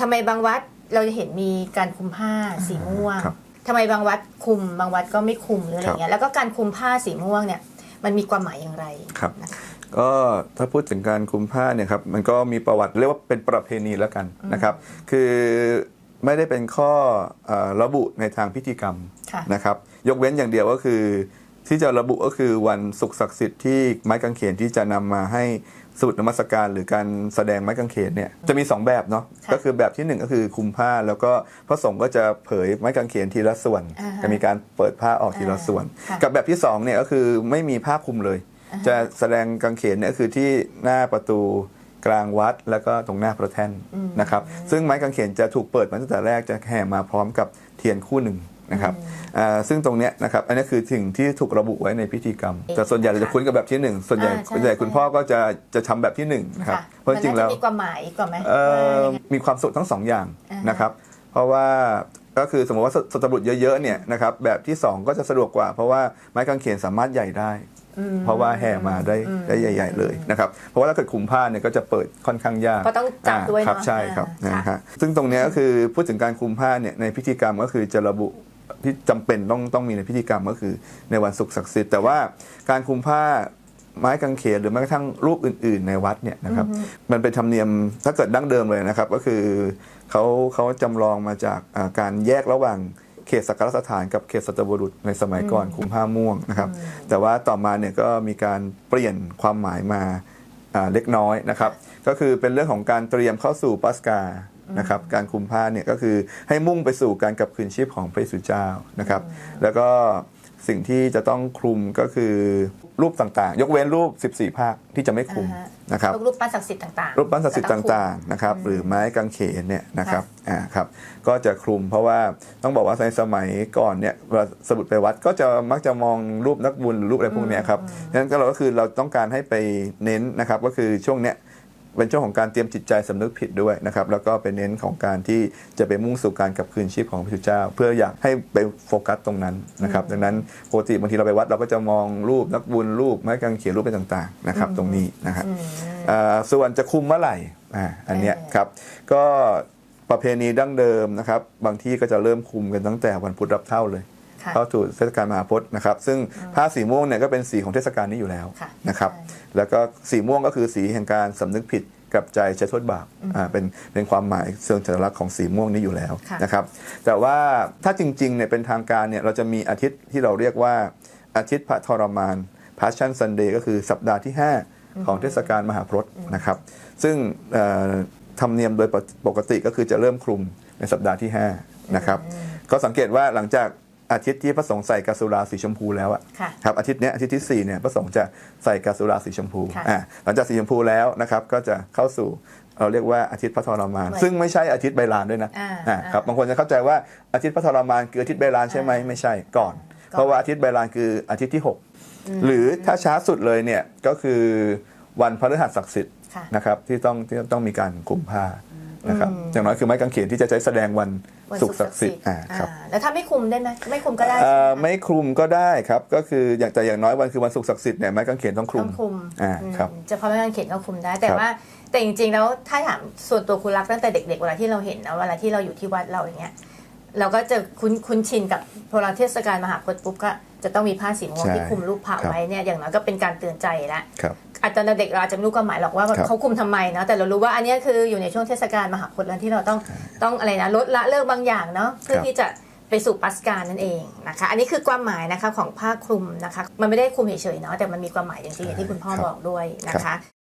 ทำไมบางวัดเราจะเห็นมีการคุมผ้าสีม่วงครับทำไมบางวัดคุม บางวัดก็ไม่คุมหรืออะไรเงี้ยแล้วก็การคุมผ้าสีม่วงเนี่ยมันมีความหมายอย่างไรครับ นะคะ ก็ถ้าพูดถึงการคลุมผ้าเนี่ยครับมันก็มีประวัติเรียกว่าเป็นประเพณีแล้วกันนะครับ คือไม่ได้เป็นข้อเออระบุในทางพิธีกรรมค่ะ นะครับ ยกเว้นอย่างเดียวก็คือ ที่จะระบุก็คือวันศุกร์ศักดิ์สิทธิ์ที่ไม้กางเขนที่จะนำมาให้สูตรนมัสการหรือการแสดงไม้กางเขนเนี่ยจะมี 2 แบบเนาะค่ะก็คือแบบที่ 1 ก็คือคลุมผ้า แล้วก็พระสงฆ์ก็จะเผยไม้กางเขนทีละส่วนอ่าฮะจะมีการเปิดผ้าออกทีละส่วนค่ะกับแบบที่2เนี่ยก็คือไม่มีผ้าคลุมเลย จะแสดงกางเขนเนี่ยก็คือที่หน้าประตูกลางวัดแล้วก็ตรงหน้าพระแท่นนะครับซึ่งไม้กางเขนจะถูกเปิดมาตั้งแต่แรกจะแห่มาพร้อมกับเทียนคู่หนึ่ง นะครับอ่าซึ่งตรงเนี้ยนะครับอันนี้คือสิ่งที่ถูกระบุไว้ในพิธีกรรม แต่ส่วนใหญ่เราจะคุ้นกับแบบที่หนึ่งส่วนใหญ่อ่าใช่ส่วนใหญ่ใช่คุณพ่อก็จะจะทำแบบที่หนึ่งนะครับค่ะเพราะจริงๆแล้วมันน่าจะมีความหมายกว่าไหมเอ่อว่ายังไงมีความสุขทั้งสองอย่างอ่าฮะนะครับเพราะว่าก็คือสมมติว่าสตบุตรเยอะๆเนี่ยนะครับแบบที่สองก็จะสะดวกกว่า เพราะว่าไม้กางเขนสามารถใหญ่ได้ เพราะว่าแห่มาได้ได้ใหญ่ ๆ เลยนะครับเพราะว่าถ้าเกิดคุมผ้าเนี่ยก็จะเปิดค่อนข้างยากก็ต้องจับด้วยอ่าครับเนาะใช่ครับอ่านะฮะซึ่งตรงเนี้ยก็คือพูดถึงการคุมผ้าเนี่ยในพิธีกรรมก็คือจะระบุ ที่จำเป็นต้องต้องมีในพิธีกรรมก็คือในวันศุกร์ศักดิ์สิทธิ์แต่ว่าการคุมผ้าไม้กางเขนหรือแม้กระทั่งรูปอื่น ๆ ในวัดเนี่ยนะครับ มันเป็นธรรมเนียมถ้าเกิดดั้งเดิมเลยนะครับ ก็คือเขาเขาจำลองมาจากอ่าการแยกระหว่างเขตสักการสถานกับเขตสัตบุรุษในสมัยก่อนคุมผ้าม่วงนะครับ แต่ว่าต่อมาเนี่ยก็มีการเปลี่ยนความหมายมาอ่าเล็กน้อยนะครับ ก็คือเป็นเรื่องของการเตรียมเข้าสู่ปัสกา นะครับการคุมผ้าเนี่ยก็คือให้มุ่งไปสู่การกลับคืนชีพของพระเยซูเจ้านะครับ แล้วก็สิ่งที่จะต้องคลุมก็คือรูปต่างๆ ยกเว้นรูป 14 ภาคที่จะไม่คลุมอ่าฮะนะครับพวกรูปปั้นศักดิ์สิทธิ์ต่างๆ รูปปั้นศักดิ์สิทธิ์ต่างๆนะครับหรือไม้กางเขนเนี่ยนะครับอ่าครับก็จะคลุมเพราะว่าต้องบอกว่าในสมัยก่อนเนี่ยเวลาสมุดไปวัดก็จะมักจะมองรูปนักบุญหรือรูปอะไรพวกเนี้ยครับดังนั้นก็เราก็คือเราต้องการให้ไปเน้นนะครับก็คือช่วงเนี้ย เป็นช่วงของการเตรียมจิตใจสำนึกผิดด้วยนะครับแล้วก็เป็นเน้นของการที่จะไปมุ่งสู่การกลับคืนชีพของพระพุทธเจ้า เพื่ออยากให้ไปโฟกัสตรงนั้นนะครับดังนั้นปกติบางทีเราไปวัดเราก็จะมองรูปนักบุญรูปไม้กางเขนรูปอะไรต่างๆนะครับตรงนี้นะครับอ่าส่วนจะคุมเมื่อไหร่อ่าอันเนี้ยเออครับก็ประเพณีดั้งเดิมนะครับบางที่ก็จะเริ่มคุมกันตั้งแต่วันพุธรับเท่าเลยค่ะ เข้าสู่เทศกาลมหาพจน์นะครับ ซึ่งผ้าสีม่วงเนี่ยก็เป็นสีของเทศกาลนี้อยู่แล้วค่ะนะครับใช่แล้วก็สีม่วงก็คือสีแห่งการสำนึกผิดกลับใจใช้โทษบาปอ่าเป็นเป็นความหมายเชิงสัญลักษณ์ของสีม่วงนี้อยู่แล้วค่ะนะครับ แต่ว่าถ้าจริงๆเนี่ยเป็นทางการเนี่ยเราจะมีอาทิตย์ที่เราเรียกว่าอาทิตย์พระทรมาน Passion Sunday ก็คือสัปดาห์ที่ 5 ของเทศกาลมหาพรตนะครับ ซึ่งเอ่อธรรมเนียมโดยปกติก็คือจะเริ่มคลุมในสัปดาห์ที่ 5 นะครับ ก็สังเกตว่าหลังจาก อาทิตย์ที่พระสงฆ์ใส่กาสุราสีชมพูแล้วอะค่ะครับอาทิตย์เนี้ยอาทิตย์ที่ 4เนี่ยพระสงฆ์จะใส่กาสุราสีชมพูค่ะอ่าหลังจากสีชมพูแล้วนะครับก็จะเข้าสู่เราเรียกว่าอาทิตย์พระทรมานเหมือนซึ่งไม่ใช่อาทิตย์ใบลานด้วยนะอ่าอ่าครับบางคนจะเข้าใจว่าอาทิตย์พระทรมานคืออาทิตย์ใบลานใช่ไหมไม่ใช่ก่อนก่อน เพราะว่าอาทิตย์ใบลานคืออาทิตย์ที่ 6 หรือถ้าช้าสุดเลยเนี่ยก็คือวันพฤหัสศักดิ์สิทธิ์ค่ะนะครับที่ต้องที่ต้องมีการกุมผ้านะครับอย่างน้อยคือไม้กางเขนที่จะใช้แสดงวัน วันศุกร์ศักดิ์สิทธิ์อ่าครับอ่าแล้วถ้าไม่คุมได้ไหมไม่คุมก็ได้เอ่ใช่อไหมไม่คลุมก็ได้ครับก็คืออย่างแต่อย่างน้อยวันคือวันศุกร์ศักดิ์สิทธิ์เนี่ยไม้กางเขนต้องคลุต้มองคุมอ่าอืมครับจะพาะไม่กางเขนก็คุมได้แต่ครับว่าแต่จริงๆแล้วถ้าถามส่วนตัวคุณรักตั้งแต่เด็กๆเวลาที่เราเห็นนะเวลาที่เราอยู่ที่วัดเราอย่างเงี้ยเราก็จะคุ้นคุ้นชินกับพอเราเทศกาลมหาพจน์ปุ๊บก็จะต้องมีผ้าสีม่วงใช่ที่คลุมรูปพระครับไว้เนี่ยอย่างน้อยก็เป็นการเตือนใจแล้วครับ อาจจะเด็กเราอาจจะไม่รู้ความหมายหรอกว่าครับเขาคุมทำไมเนาะแต่เรารู้ว่าอันเนี้ยคืออยู่ในช่วงเทศกาลมหาพจน์แล้วที่เราต้องต้องอะไรนะลดละเลิกบางอย่างเนาะเพื่อครับที่จะไปสู่ปัสการนั่นเองนะคะ อันนี้คือความหมายนะคะของผ้าคลุมนะคะ มันไม่ได้คลุมเฉยๆเนาะแต่มันมีความหมายจริงๆอย่างที่คุณพ่อครับบอกด้วยนะครัคะบ